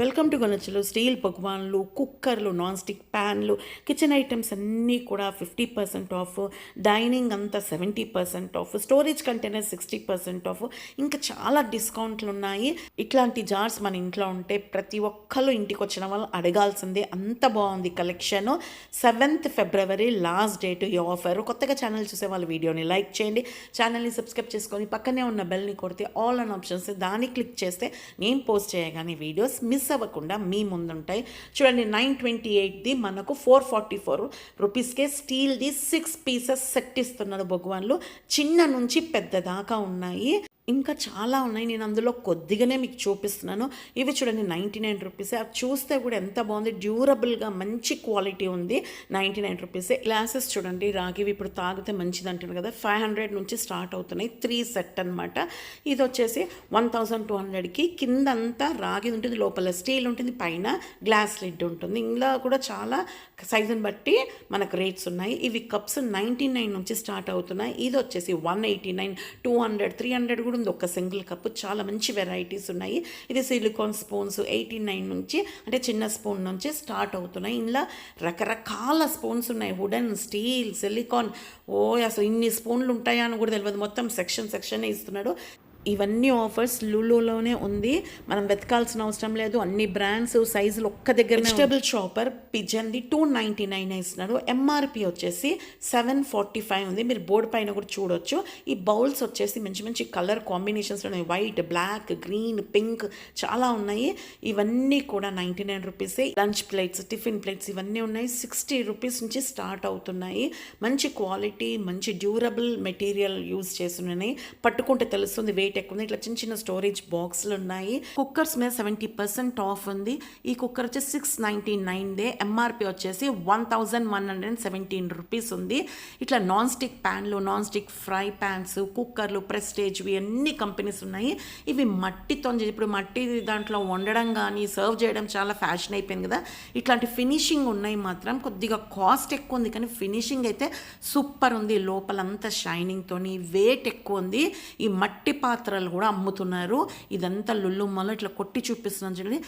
Welcome to గొనచలు steel పకవాన్లు కుక్కర్లు నాన్ స్టిక్ ప్యాన్లు కిచెన్ ఐటమ్స్ అన్నీ కూడా ఫిఫ్టీ పర్సెంట్ ఆఫ్ డైనింగ్ అంతా seventy percent off storage container sixty percent off. ఇంకా చాలా డిస్కౌంట్లు ఉన్నాయి. ఇట్లాంటి జార్స్ మన ఇంట్లో ఉంటే ప్రతి ఒక్కరు ఇంటికి వచ్చిన వాళ్ళు అడగాల్సిందే. అంత బాగుంది collection. Seventh February last date ఈ ఆఫర్. కొత్తగా ఛానల్ చూసే వాళ్ళ వీడియోని లైక్ చేయండి. ఛానల్ని సబ్స్క్రైబ్ చేసుకొని పక్కనే ఉన్న బెల్ని కొడితే ఆల్ అన్ ఆప్షన్స్ దాన్ని క్లిక్ చేస్తే నేను పోస్ట్ చేయగానే వీడియోస్ మిస్ అవ్వకుండా మీ ముందుంటాయి. చూడండి నైన్ ట్వంటీ ఎయిట్ది మనకు ఫోర్ ఫార్టీ ఫోర్ రూపీస్కే స్టీల్ది సిక్స్ పీసెస్ సెట్ ఇస్తున్నారు భగవాన్లు. చిన్న నుంచి పెద్ద దాకా ఉన్నాయి. ఇంకా చాలా ఉన్నాయి. నేను అందులో కొద్దిగానే మీకు చూపిస్తున్నాను. ఇవి చూడండి నైంటీ నైన్ రూపీస్. అది చూస్తే కూడా ఎంత బాగుంది. డ్యూరబుల్గా మంచి క్వాలిటీ ఉంది. నైంటీ నైన్ రూపీసే. గ్లాసెస్ చూడండి రాగివి ఇప్పుడు తాగితే మంచిది అంటారు కదా. ఫైవ్ హండ్రెడ్ నుంచి స్టార్ట్ అవుతున్నాయి. త్రీ సెట్ అనమాట ఇది వచ్చేసి వన్ థౌజండ్ టూ హండ్రెడ్కి. కిందంతా రాగి ఉంటుంది లోపల స్టీల్ ఉంటుంది పైన గ్లాస్ లిడ్ ఉంటుంది. ఇందులో కూడా చాలా సైజుని బట్టి మనకు రేట్స్ ఉన్నాయి. ఇవి కప్స్ నైంటీ నైన్ నుంచి స్టార్ట్ అవుతున్నాయి. ఇది వచ్చేసి one eighty nine two hundred three hundred కూడా ఉంది ఒక సింగిల్ కప్ చాలా మంచి వెరైటీస్ ఉన్నాయి. ఇది సిలికాన్ స్పూన్స్ ఎయిటీ నైన్ నుంచి అంటే చిన్న స్పూన్ నుంచి స్టార్ట్ అవుతున్నాయి. ఇందులో రకరకాల స్పూన్స్ ఉన్నాయి. వుడెన్ స్టీల్ సిలికాన్ ఓ అసలు ఇన్ని స్పూన్లు ఉంటాయా అని కూడా తెలియదు మొత్తం సెక్షన్ సెక్షన్ ఇస్తున్నాడు. ఇవన్నీ ఆఫర్స్ లూలోలోనే ఉంది. మనం వెతకాల్సిన అవసరం లేదు. అన్ని బ్రాండ్స్ సైజులు ఒక్క దగ్గర వెజిటబుల్ షాపర్ పిజన్ది టూ నైంటీ నైన్ ఇస్తున్నారు ఎంఆర్పి వచ్చేసి సెవెన్ ఫార్టీ ఫైవ్ ఉంది. మీరు బోర్డు పైన కూడా చూడొచ్చు. ఈ బౌల్స్ వచ్చేసి మంచి మంచి కలర్ కాంబినేషన్స్ ఉన్నాయి వైట్ బ్లాక్ గ్రీన్ పింక్ చాలా ఉన్నాయి. ఇవన్నీ కూడా నైంటీ నైన్ రూపీసే. లంచ్ ప్లేట్స్ టిఫిన్ ప్లేట్స్ ఇవన్నీ ఉన్నాయి. సిక్స్టీ రూపీస్ నుంచి స్టార్ట్ అవుతున్నాయి. మంచి క్వాలిటీ మంచి డ్యూరబుల్ మెటీరియల్ యూజ్ చేస్తున్నాయి. పట్టుకుంటే తెలుస్తుంది వే వెయిట్ ఎక్కువ ఉంది. ఇట్లా చిన్న చిన్న స్టోరేజ్ బాక్స్లు ఉన్నాయి. కుక్కర్స్ మీద సెవెంటీ పర్సెంట్ ఆఫ్ ఉంది. ఈ కుక్కర్ వచ్చేసి six ninety nine day MRP వచ్చేసి one thousand one hundred and seventeen rupees ఉంది. ఇట్లా నాన్ స్టిక్ ప్యాన్లు నాన్ స్టిక్ ఫ్రై ప్యాన్స్ కుక్కర్లు ప్రెస్టేజ్ ఇవి అన్ని కంపెనీస్ ఉన్నాయి. ఇవి మట్టితో ఇప్పుడు మట్టి దాంట్లో వండడం కానీ సర్వ్ చేయడం చాలా ఫ్యాషన్ అయిపోయింది కదా. ఇట్లాంటి ఫినిషింగ్ ఉన్నాయి మాత్రం. కొద్దిగా కాస్ట్ ఎక్కువ ఉంది కానీ ఫినిషింగ్ అయితే సూపర్ ఉంది. లోపలంతా షైనింగ్తో వెయిట్ ఎక్కువ ఉంది. ఈ మట్టి పాత్ర పాత్రలు కూడా అమ్ముతున్నారు. ఇదంతా లుల్లుమ్మలో ఇట్లా కొట్టి చూపిస్తున్నాను చూడండి.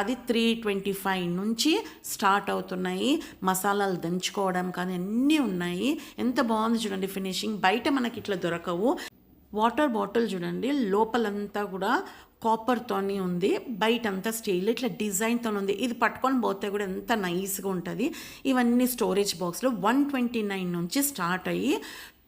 అది త్రీ ట్వంటీ ఫైవ్ నుంచి స్టార్ట్ అవుతున్నాయి. మసాలాలు దంచుకోవడం కానీ అన్నీ ఉన్నాయి. ఎంత బాగుంది చూడండి ఫినిషింగ్ బయట మనకి ఇట్లా దొరకవు. వాటర్ బాటిల్ చూడండి లోపలంతా కూడా కాపర్తోని ఉంది. బయట అంతా స్టీల్ ఇట్లా డిజైన్తో ఉంది. ఇది పట్టుకొని పోతే కూడా ఎంత నైస్గా ఉంటుంది. ఇవన్నీ స్టోరేజ్ బాక్స్లో వన్ ట్వంటీ నైన్ నుంచి స్టార్ట్ అయ్యి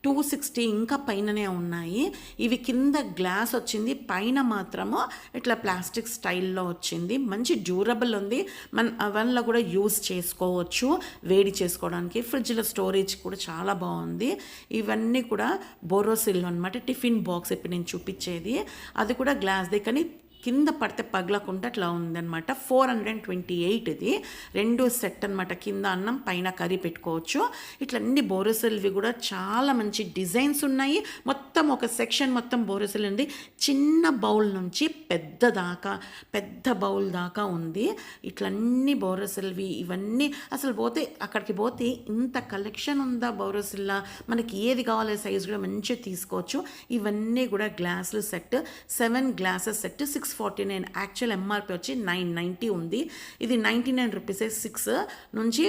టూ సిక్స్టీ ఇంకా పైననే ఉన్నాయి. ఇవి కింద గ్లాస్ వచ్చింది. పైన మాత్రము ఇట్లా ప్లాస్టిక్ స్టైల్లో వచ్చింది. మంచి డ్యూరబుల్ ఉంది. మన అవన్లో కూడా యూస్ చేసుకోవచ్చు. వేడి చేసుకోవడానికి. ఫ్రిడ్జ్లో స్టోరేజ్ కూడా చాలా బాగుంది. ఇవన్నీ కూడా బోరోసిల్ అనమాట టిఫిన్ బాక్స్ ఇప్పుడు నేను చూపించేది. అది కూడా గ్లాస్ది. కానీ కింద పడితే పగలకుండా అట్లా ఉందన్నమాట. Four hundred and twenty eight ఇది. రెండు సెట్ అనమాట కింద అన్నం పైన కర్రీ పెట్టుకోవచ్చు. ఇట్లా అన్ని బోరసెల్వి కూడా చాలా మంచి డిజైన్స్ ఉన్నాయి. మొత్తం ఒక సెక్షన్ మొత్తం బోరసెల్ ఉంది. చిన్న బౌల్ నుంచి పెద్ద దాకా పెద్ద బౌల్ దాకా ఉంది. ఇట్లన్నీ అన్ని ఇవన్నీ అసలు పోతే అక్కడికి పోతే ఇంత కలెక్షన్ ఉందా బోరసిల్లా? మనకి ఏది కావాలో సైజ్ కూడా మంచిగా తీసుకోవచ్చు. ఇవన్నీ కూడా గ్లాసులు set seven glasses set six forty nine actual MRP వచ్చి నైన్ నైంటీ ఉంది. ఇది నైంటీ నైన్ రూపీసే సిక్స్ నుంచి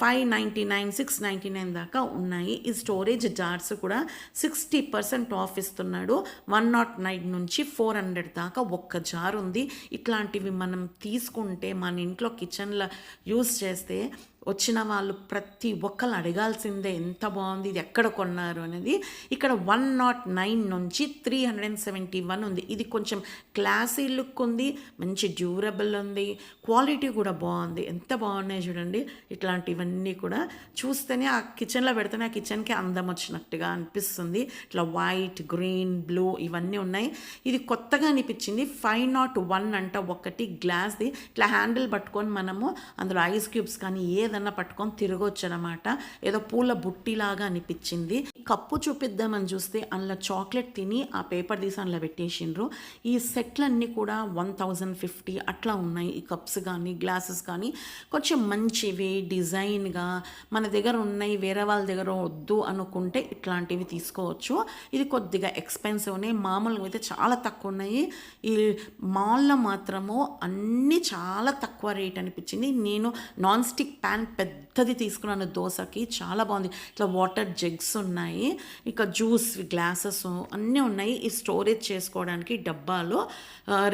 five ninety nine six ninety nine దాకా ఉన్నాయి. ఈ స్టోరేజ్ జార్స్ కూడా సిక్స్టీ పర్సెంట్ ఆఫ్ ఇస్తున్నాడు. వన్ నాట్ నైన్ నుంచి ఫోర్ హండ్రెడ్ దాకా ఒక్క జార్ ఉంది. ఇట్లాంటివి మనం తీసుకుంటే మన ఇంట్లో కిచెన్లో యూస్ చేస్తే వచ్చిన వాళ్ళు ప్రతి ఒక్కరు అడగాల్సిందే ఎంత బాగుంది ఇది ఎక్కడ కొన్నారు అనేది. ఇక్కడ వన్ నాట్ నైన్ నుంచి three hundred and seventy one ఉంది. ఇది కొంచెం క్లాసీ లుక్ ఉంది మంచి డ్యూరబుల్ ఉంది క్వాలిటీ కూడా బాగుంది. ఎంత బాగున్నాయి చూడండి. ఇట్లాంటివన్నీ కూడా చూస్తేనే ఆ కిచెన్లో పెడితేనే ఆ కిచెన్కి అందం వచ్చినట్టుగా అనిపిస్తుంది. ఇట్లా వైట్ గ్రీన్ బ్లూ ఇవన్నీ ఉన్నాయి. ఇది కొత్తగా అనిపించింది. ఫైవ్ నాట్ వన్ అంట ఒకటి గ్లాస్ది ఇట్లా హ్యాండిల్ పట్టుకొని మనము అందులో ఐస్ క్యూబ్స్ కానీ ఏదైనా ఏదన్నా పట్టుకొని తిరగొచ్చు అనమాట ఏదో పూల బుట్టిలాగా అనిపించింది. కప్పు చూపిద్దామని చూస్తే అందులో చాక్లెట్ తిని ఆ పేపర్ తీసి అందులో పెట్టేసిండ్రు. ఈ సెట్లన్నీ కూడా వన్ థౌజండ్ ఫిఫ్టీ అట్లా ఉన్నాయి. ఈ కప్స్ కానీ గ్లాసెస్ కానీ. కొంచెం మంచివి డిజైన్గా మన దగ్గర ఉన్నాయి. వేరే వాళ్ళ దగ్గర వద్దు అనుకుంటే ఇట్లాంటివి తీసుకోవచ్చు. ఇది కొద్దిగా ఎక్స్పెన్సివ్నే మామూలుగా అయితే చాలా తక్కువ ఉన్నాయి. ఈ మాల్లో మాత్రము అన్నీ చాలా తక్కువ రేట్ అనిపించింది. నేను నాన్ స్టిక్ ప్యాన్ పెద్దది తీసుకున్నాను దోశకి. చాలా బాగుంది. ఇట్లా వాటర్ జగ్స్ ఉన్నాయి. ఇక జ్యూస్ గ్లాసెస్ అన్నీ ఉన్నాయి. ఈ స్టోరేజ్ చేసుకోవడానికి డబ్బాలో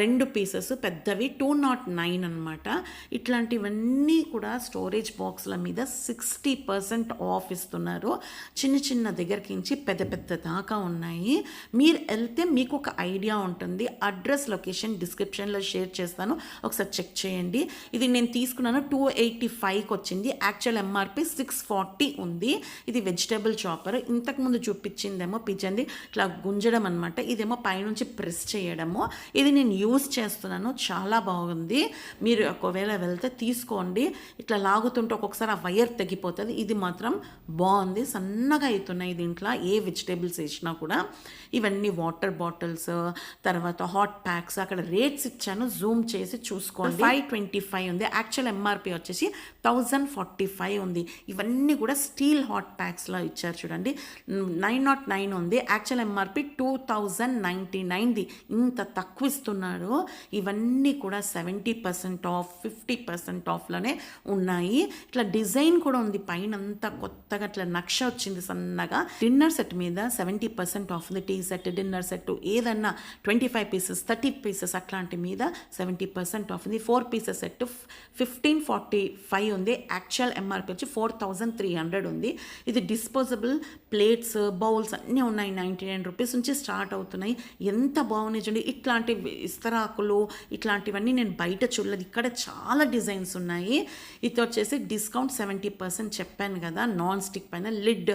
రెండు పీసెస్ పెద్దవి టూ నాట్ నైన్ అనమాట ఇట్లాంటివన్నీ కూడా స్టోరేజ్ బాక్స్ల మీద సిక్స్టీ పర్సెంట్ ఆఫ్ ఇస్తున్నారు. చిన్న చిన్న దగ్గరకించి పెద్ద పెద్ద దాకా ఉన్నాయి. మీరు వెళ్తే మీకు ఒక ఐడియా ఉంటుంది. అడ్రస్ లొకేషన్ డిస్క్రిప్షన్లో షేర్ చేస్తాను. ఒకసారి చెక్ చేయండి. ఇది నేను తీసుకున్నాను టూ ఎయిటీ ఫైవ్కి వచ్చి వచ్చింది. యాక్చువల్ ఎంఆర్పి సిక్స్ ఫార్టీ ఉంది. ఇది వెజిటేబుల్ చాపర్ ఇంతకుముందు చూపించిందేమో పిచ్చింది ఇట్లా గుంజడం అనమాట ఇదేమో పైనుంచి ప్రెస్ చేయడము. ఇది నేను యూస్ చేస్తున్నాను. చాలా బాగుంది. మీరు ఒకవేళ వెళ్తే తీసుకోండి. ఇట్లా లాగుతుంటే ఒక్కొక్కసారి ఆ వైర్ తెగిపోతుంది. ఇది మాత్రం బాగుంది. సన్నగా అవుతున్నాయి దీంట్లో. ఏ వెజిటేబుల్స్ వేసినా కూడా. ఇవన్నీ వాటర్ బాటిల్స్ తర్వాత హాట్ ప్యాక్స్ అక్కడ రేట్స్ ఇచ్చాను. జూమ్ చేసి చూసుకోండి. ఫైవ్ ట్వంటీ ఫైవ్ ఉంది యాక్చువల్ ఎంఆర్పి వచ్చేసి థౌజండ్ ఫార్టీ ఫైవ్ ఉంది. ఇవన్నీ కూడా స్టీల్ హాట్ ప్యాక్స్లో ఇచ్చారు చూడండి. నైన్ నాట్ నైన్ ఉంది. Actual MRP two thousand ninety నైన్ది. ఇంత తక్కువ ఇస్తున్నారు ఇవన్నీ కూడా seventy percent off fifty percent ఆఫ్లోనే ఉన్నాయి. ఇట్లా డిజైన్ కూడా ఉంది. పైన అంతా కొత్తగా ఇట్లా నక్ష వచ్చింది సన్నగా. డిన్నర్ సెట్ మీద సెవెంటీ పర్సెంట్ ఆఫ్ ఉంది. టీ సెట్ డిన్నర్ సెట్ ఏదన్నా twenty five pieces thirty pieces అట్లాంటి మీద సెవెంటీ పర్సెంట్ ఆఫ్ ఉంది. Four pieces set fifteen forty five ఉంది. యాక్చువల్ ఎంఆర్పి వచ్చి ఫోర్ థౌజండ్ త్రీ హండ్రెడ్ ఉంది. ఇది డిస్పోజబుల్ ప్లేట్స్ బౌల్స్ అన్నీ ఉన్నాయి. నైంటీ నైన్ రూపీస్ నుంచి స్టార్ట్ అవుతున్నాయి. ఎంత బాగున్నాయి చూడండి. ఇట్లాంటి ఇస్తరాకులు ఇట్లాంటివన్నీ నేను బయట చూడలేదు. ఇక్కడ చాలా డిజైన్స్ ఉన్నాయి. ఇది వచ్చేసి డిస్కౌంట్ సెవెంటీ పర్సెంట్ చెప్పాను కదా. నాన్ స్టిక్ పైన లిడ్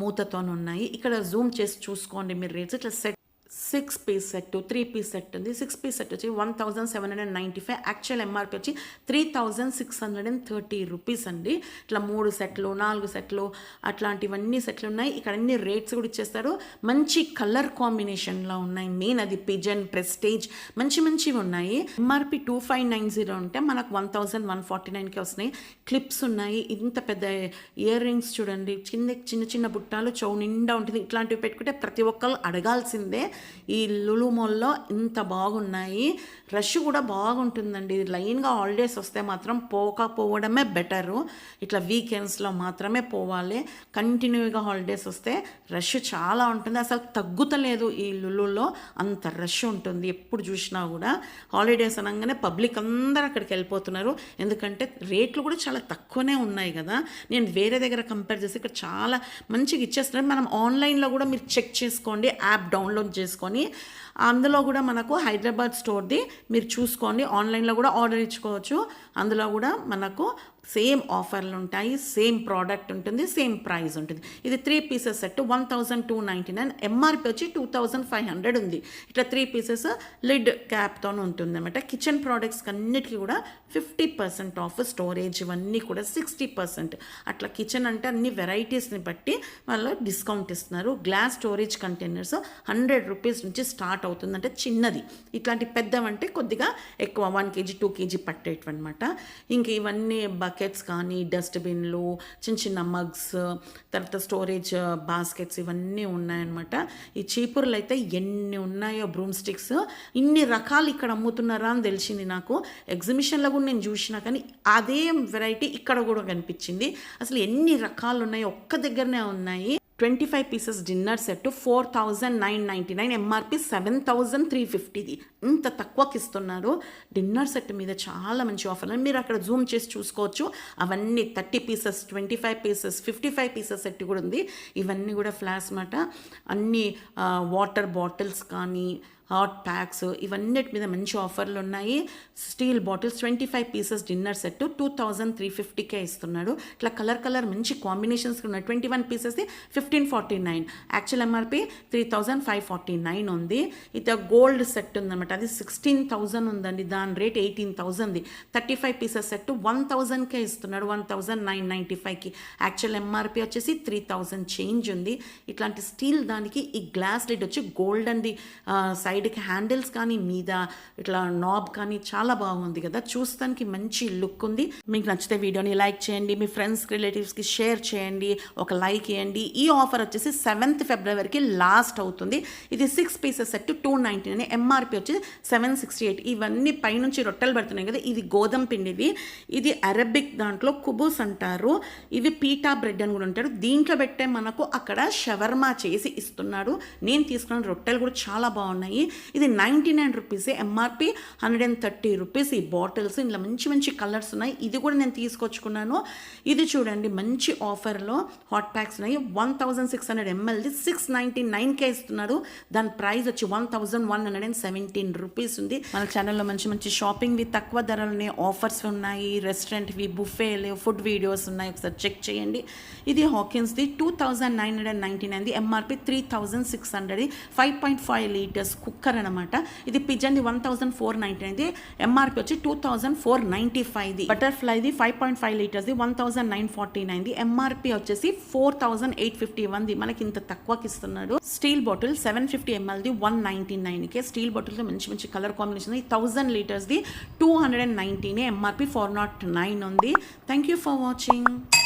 మూతతో ఉన్నాయి ఇక్కడ జూమ్ చేసి చూసుకోండి మీరు రేట్స్. ఇట్లా set six piece set three piece set ఉంది. సిక్స్ పీస్ సెట్ వచ్చి one thousand seven hundred ninety five. Actual MRP వచ్చి three thousand six hundred and thirty rupees అండి. ఇట్లా మూడు సెట్లు నాలుగు సెట్లు అట్లాంటివన్నీ సెట్లు ఉన్నాయి. ఇక్కడ అన్ని రేట్స్ కూడా ఇచ్చేస్తారు. మంచి కలర్ కాంబినేషన్లో ఉన్నాయి. మెయిన్ అది పిజన్ ప్రెస్టేజ్ మంచి మంచివి ఉన్నాయి. MRP two five nine zero ఉంటే మనకు వన్ థౌజండ్ వన్ ఫార్టీ నైన్కి వస్తున్నాయి. క్లిప్స్ ఉన్నాయి. ఇంత పెద్ద ఇయర్ రింగ్స్ చూడండి. చిన్న చిన్న చిన్న బుట్టాలు చౌ నిండా ఉంటుంది. ఇట్లాంటివి పెట్టుకుంటే ప్రతి ఒక్కరు అడగాల్సిందే. ఈ లులు మాల్లో ఇంత బాగున్నాయి. రష్ కూడా బాగుంటుందండి. లైన్గా హాలిడేస్ వస్తే మాత్రం పోకపోవడమే బెటరు. ఇట్లా వీకెండ్స్లో మాత్రమే పోవాలి. కంటిన్యూగా హాలిడేస్ వస్తే రష్ చాలా ఉంటుంది. అసలు తగ్గుతలేదు ఈ లులులో అంత రష్ ఉంటుంది. ఎప్పుడు చూసినా కూడా హాలిడేస్ అనగానే పబ్లిక్ అందరూ అక్కడికి వెళ్ళిపోతున్నారు. ఎందుకంటే రేట్లు కూడా చాలా తక్కువనే ఉన్నాయి కదా. నేను వేరే దగ్గర కంపేర్ చేసి ఇక్కడ చాలా మంచిగా ఇచ్చేస్తున్నారు. మనం ఆన్లైన్లో కూడా మీరు చెక్ చేసుకోండి. యాప్ డౌన్లోడ్ చేసుకొని అందులో కూడా మనకు హైదరాబాద్ స్టోర్ది మీరు చూసుకోండి. ఆన్లైన్లో కూడా ఆర్డర్ ఇచ్చుకోవచ్చు. అందులో కూడా మనకు సేమ్ ఆఫర్లు ఉంటాయి. సేమ్ ప్రోడక్ట్ ఉంటుంది. సేమ్ ప్రైస్ ఉంటుంది. ఇది three pieces set one thousand two ninety nine. MRP వచ్చి టూ థౌజండ్ ఫైవ్ హండ్రెడ్ ఉంది. ఇట్లా త్రీ పీసెస్ లిడ్ క్యాప్తో ఉంటుంది అనమాట కిచెన్ ప్రోడక్ట్స్ అన్నిటికీ కూడా ఫిఫ్టీ పర్సెంట్ ఆఫ్ స్టోరేజ్ ఇవన్నీ కూడా సిక్స్టీ పర్సెంట్. అట్లా కిచెన్ అంటే అన్ని వెరైటీస్ని బట్టి వాళ్ళు డిస్కౌంట్ ఇస్తున్నారు. Glass storage containers hundred rupees నుంచి స్టార్ట్ అవుతుంది అంటే చిన్నది. ఇట్లాంటి పెద్దవంటే కొద్దిగా ఎక్కువ వన్ కేజీ టూ కేజీ పట్టేటివి అనమాట ఇంక ఇవన్నీ బకెట్స్ కానీ డస్ట్బిన్లు చిన్న చిన్న మగ్స్ తర్వాత స్టోరేజ్ బాస్కెట్స్ ఇవన్నీ ఉన్నాయన్నమాట. ఈ చీపుర్లు అయితే ఎన్ని ఉన్నాయో బ్రూమ్ స్టిక్స్. ఇన్ని రకాలు ఇక్కడ అమ్ముతున్నారా అని తెలిసింది నాకు. ఎగ్జిబిషన్లో కూడా నేను చూసినా కానీ అదే వెరైటీ ఇక్కడ కూడా కనిపించింది. అసలు ఎన్ని రకాలు ఉన్నాయో ఒక్క దగ్గరనే ఉన్నాయి. Twenty five pieces dinner set four thousand nine ninety nine MRP seven thousand three ఫిఫ్టీది ఇంత తక్కువకి ఇస్తున్నారు డిన్నర్ సెట్ మీద చాలా మంచి ఆఫర్ మీరు అక్కడ జూమ్ చేసి చూసుకోవచ్చు. అవన్నీ thirty pieces twenty five pieces fifty five pieces set కూడా ఉంది. ఇవన్నీ కూడా ఫ్లాస్ మాట అన్ని వాటర్ బాటిల్స్ కానీ హాట్ ప్యాక్స్ ఇవన్నిటి మీద మంచి ఆఫర్లు ఉన్నాయి. Steel bottles twenty five pieces dinner set two thousand three fifty K ఇస్తున్నాడు. ఇట్లా కలర్ కలర్ మంచి కాంబినేషన్స్ ఉన్నాయి. Twenty one pieces fifteen forty nine. Actual MRP three thousand five forty nine ఉంది. ఇది గోల్డ్ సెట్ ఉందన్నమాట. అది సిక్స్టీన్ థౌజండ్ ఉందండి. దాని rate eighteen థౌజండ్ది. Thirty five pieces set one థౌజండ్కే ఇస్తున్నాడు. వన్ థౌజండ్ నైన్ నైంటీ ఫైవ్కి. యాక్చువల్ ఎంఆర్పి వచ్చేసి త్రీ థౌజండ్ చేంజ్ ఉంది. ఇట్లాంటి స్టీల్ దానికి ఈ గ్లాస్ లిడ్ వచ్చి గోల్డ్ అండి. సైడ్కి హ్యాండిల్స్ కానీ మీద ఇట్లా నాబ్ కానీ చాలా బాగుంది కదా. చూస్తానికి మంచి లుక్ ఉంది. మీకు నచ్చితే వీడియోని లైక్ చేయండి మీ ఫ్రెండ్స్ రిలేటివ్స్కి షేర్ చేయండి ఒక లైక్ ఇవ్వండి ఈ ఆఫర్ వచ్చేసి సెవెంత్ ఫిబ్రవరికి లాస్ట్ అవుతుంది. ఇది six pieces set two ninety nine MRP వచ్చి సెవెన్ సిక్స్టీ ఎయిట్. ఇవన్నీ పైనుంచి రొట్టెలు పెడుతున్నాయి కదా ఇది గోధుమ పిండిది. ఇది అరబిక్ దాంట్లో కుబూస్ అంటారు. ఇవి పీటా బ్రెడ్ అని కూడా ఉంటారు దీంట్లో పెట్టే మనకు అక్కడ షవర్మా చేసి ఇస్తున్నాడు. నేను తీసుకున్న రొట్టెలు కూడా చాలా బాగున్నాయి. ఇది ninety nine rupees MRP hundred and thirty rupees. ఈ బాటిల్స్ ఇందులో మంచి మంచి కలర్స్ ఉన్నాయి. ఇది కూడా నేను తీసుకొచ్చుకున్నాను. ఇది చూడండి మంచి ఆఫర్లో హాట్ ప్యాక్స్ ఉన్నాయి. వన్ థౌజండ్ సిక్స్ హండ్రెడ్ ఎంఎల్ది సిక్స్ నైంటీ నైన్కే ఇస్తున్నారు. దాని ప్రైస్ వచ్చి one thousand one hundred and seventeen rupees ఉంది. మన ఛానల్లో మంచి మంచి షాపింగ్వి తక్కువ ధరలనే ఆఫర్స్ ఉన్నాయి. రెస్టారెంట్వి బుఫేలు ఫుడ్ వీడియోస్ ఉన్నాయి. ఒకసారి చెక్ చేయండి. ఇది హాకిన్స్ది two thousand nine hundred ninety నైన్ది MRP three thousand six hundred five point five litres cooker అనమాట ఇది పిజన్ది వన్ థౌసండ్ ఫోర్ నైంటీ నైన్ది ఎంఆర్పి వచ్చి టూ థౌసండ్ ఫోర్ నైంటీ ఫైవ్ది బటర్ఫ్లైది ఫైవ్ పాయింట్ ఫైవ్ లీటర్స్ది వన్ థౌసండ్ నైన్ ఫార్టీ నైన్ది MRP వచ్చేసి ఫోర్ థౌసండ్ ఎయిట్ ఫిఫ్టీ వన్ది మనకి ఇంత తక్కువకి ఇస్తున్నాడు. స్టీల్ బాటిల్ సెవెన్ ఫిఫ్టీ ఎంఎల్ది వన్ నైంటీ నైన్కే. స్టీల్ బాటిల్తో మంచి మంచి కలర్ కాంబినేషన్ థౌసండ్ లీటర్స్ది టూ హండ్రెడ్ అండ్ నైన్టీనే ఎంఆర్పి ఫోర్ నాట్ నైన్ ఉంది. Thank you for watching.